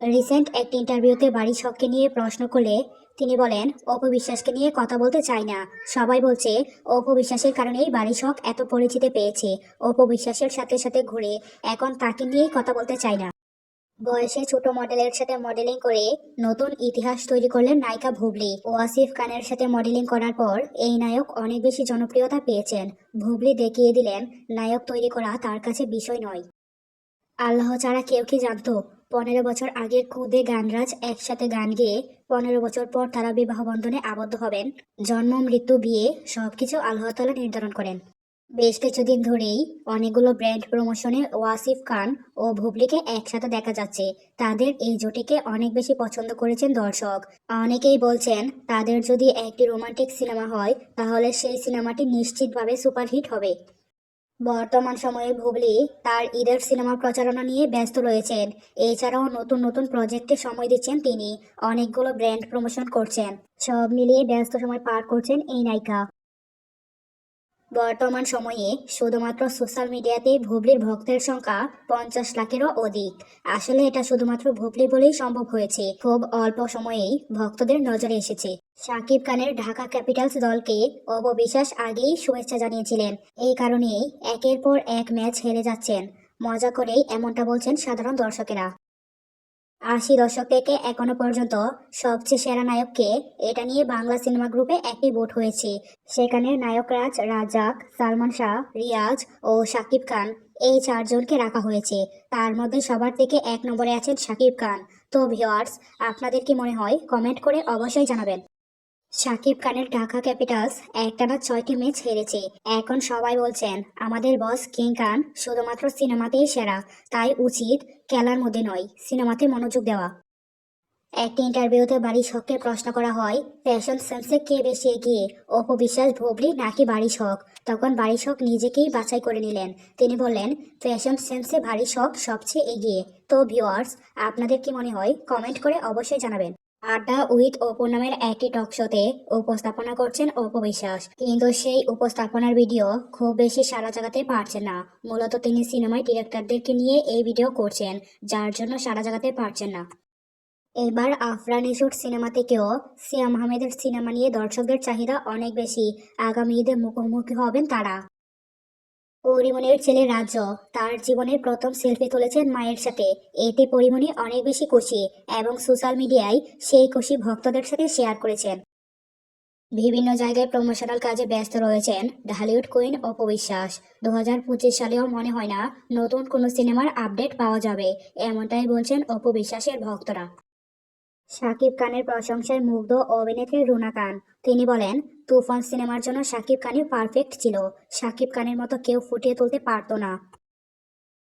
Recent একটি ইন্টারভিউতে বাড়ি শখকে নিয়ে প্রশ্ন করলে তিনি বলেন অপবিশ্বাসকে নিয়ে কথা বলতে চাই না। সবাই বলছে অপবিশ্বাসের কারণেই বাড়ি শখ এত পরিচিতি পেয়েছে। অপবিশ্বাসের সাথে সাথে ঘুরে এখন তাকে নিয়েই কথা বলতে চাই না। বয়সে ছোট মডেলের সাথে মডেলিং করে নতুন ইতিহাস তৈরি করলেন নায়িকা ভুবলি। ওয়াসিফ খানের সাথে মডেলিং করার পর এই নায়ক অনেক বেশি জনপ্রিয়তা পেয়েছেন। ভুবলি দেখিয়ে দিলেন, নায়ক তৈরি করা তার কাছে বিষয় নয়। আল্লাহ ছাড়া কেউ কি জানতো? পনেরো বছর আগে খুদে গানরাজ একসাথে গান গেয়ে পনেরো বছর পর তারা বিবাহ বন্ধনে আবদ্ধ হবেন। জন্ম, মৃত্যু, বিয়ে সবকিছু আল্লাহ তালা নির্ধারণ করেন। বেশ কিছুদিন ধরেই অনেকগুলো ব্র্যান্ড প্রমোশনে ওয়াসিফ খান ও ভুবলিকে একসাথে দেখা যাচ্ছে। তাদের এই জুটিকে অনেক বেশি পছন্দ করেছেন দর্শক। অনেকেই বলছেন, তাদের যদি একটি রোমান্টিক সিনেমা হয়, তাহলে সেই সিনেমাটি নিশ্চিতভাবে সুপারহিট হবে। বর্তমান সময়ে ভুবলি তার ঈদের সিনেমা প্রচারণা নিয়ে ব্যস্ত রয়েছেন। এছাড়াও নতুন নতুন প্রজেক্টে সময় দিচ্ছেন তিনি। অনেকগুলো ব্র্যান্ড প্রমোশন করছেন। সব মিলিয়ে ব্যস্ত সময় পার করছেন এই নায়িকা। বর্তমান সময়ে শুধুমাত্র সোশ্যাল মিডিয়াতে ভুবলির ভক্তের সংখ্যা পঞ্চাশ লাখেরও অধিক। আসলে এটা শুধুমাত্র ভুবলি বলেই সম্ভব হয়েছে। খুব অল্প সময়েই ভক্তদের নজরে এসেছে। সাকিব খানের ঢাকা ক্যাপিটালস দলকে অববিশ্বাস আগেই শুভেচ্ছা জানিয়েছিলেন। এই কারণেই একের পর এক ম্যাচ হেরে যাচ্ছেন। মজা করেই এমনটা বলছেন সাধারণ দর্শকেরা। আশি দশক থেকে এখনও পর্যন্ত সবচেয়ে সেরা নায়ককে এটা নিয়ে বাংলা সিনেমা গ্রুপে একটি ভোট হয়েছে। সেখানে নায়করাজ রাজাক সালমান শাহ, রিয়াজ ও শাকিব খান এই চারজনকে রাখা হয়েছে। তার মধ্যে সবার থেকে এক নম্বরে আছেন শাকিব খান। তো ভিওয়ার্স আপনাদের কি মনে হয়? কমেন্ট করে অবশ্যই জানাবেন। শাকিব খানের ঢাকা ক্যাপিটালস একটানা ছয়টি ম্যাচ হেরেছে। এখন সবাই বলছেন, আমাদের বস কিং খান শুধুমাত্র সিনেমাতেই সেরা। তাই উচিত খেলার মধ্যে নয়, সিনেমাতে মনোযোগ দেওয়া। একটি ইন্টারভিউতে বাড়ি শখকে প্রশ্ন করা হয়, ফ্যাশন সেন্সে কে বেশি এগিয়ে অপবিশ্বাস ভুবলি নাকি বাড়ি শখ? তখন বাড়ি শখ নিজেকেই বাছাই করে নিলেন। তিনি বললেন, ফ্যাশন সেন্সে বাড়ি শখ সবচেয়ে এগিয়ে। তো ভিউয়ার্স, আপনাদের কি মনে হয়, কমেন্ট করে অবশ্যই জানাবেন। আড্ডা উইথ অপু নামের একটি টক শোতে উপস্থাপনা করছেন অপবিশ্বাস কিন্তু সেই উপস্থাপনার ভিডিও খুব বেশি সারা জাগাতে পারছে না। মূলত তিনি সিনেমায় ডিরেক্টরদেরকে নিয়ে এই ভিডিও করছেন, যার জন্য সারা জাগাতে পারছেন না। এবার আফরান ইস্যুর সিনেমা থেকেও সিয়াম আহমেদের সিনেমা নিয়ে দর্শকদের চাহিদা অনেক বেশি। আগামী ঈদে মুখোমুখি হবেন তারা। পরিমণির ছেলে রাজ্য তার জীবনের প্রথম সেলফি তুলেছেন মায়ের সাথে। এতে পরিমণি অনেক বেশি খুশি এবং সোশ্যাল মিডিয়ায় সেই খুশি ভক্তদের সাথে শেয়ার করেছেন। বিভিন্ন জায়গায় প্রমোশনাল কাজে ব্যস্ত রয়েছেন ঢালিউড কুইন অপবিশ্বাস দু হাজার পঁচিশ সালেও মনে হয় না নতুন কোনো সিনেমার আপডেট পাওয়া যাবে, এমনটাই বলছেন অপবিশ্বাসের ভক্তরা। শাকিব খানের প্রশংসায় মুগ্ধ অভিনেত্রী রুনা খান। তিনি বলেন, তুফান সিনেমার জন্য শাকিব খানই পারফেক্ট ছিল। শাকিব খানের মতো কেউ ফুটিয়ে তুলতে পারতো না।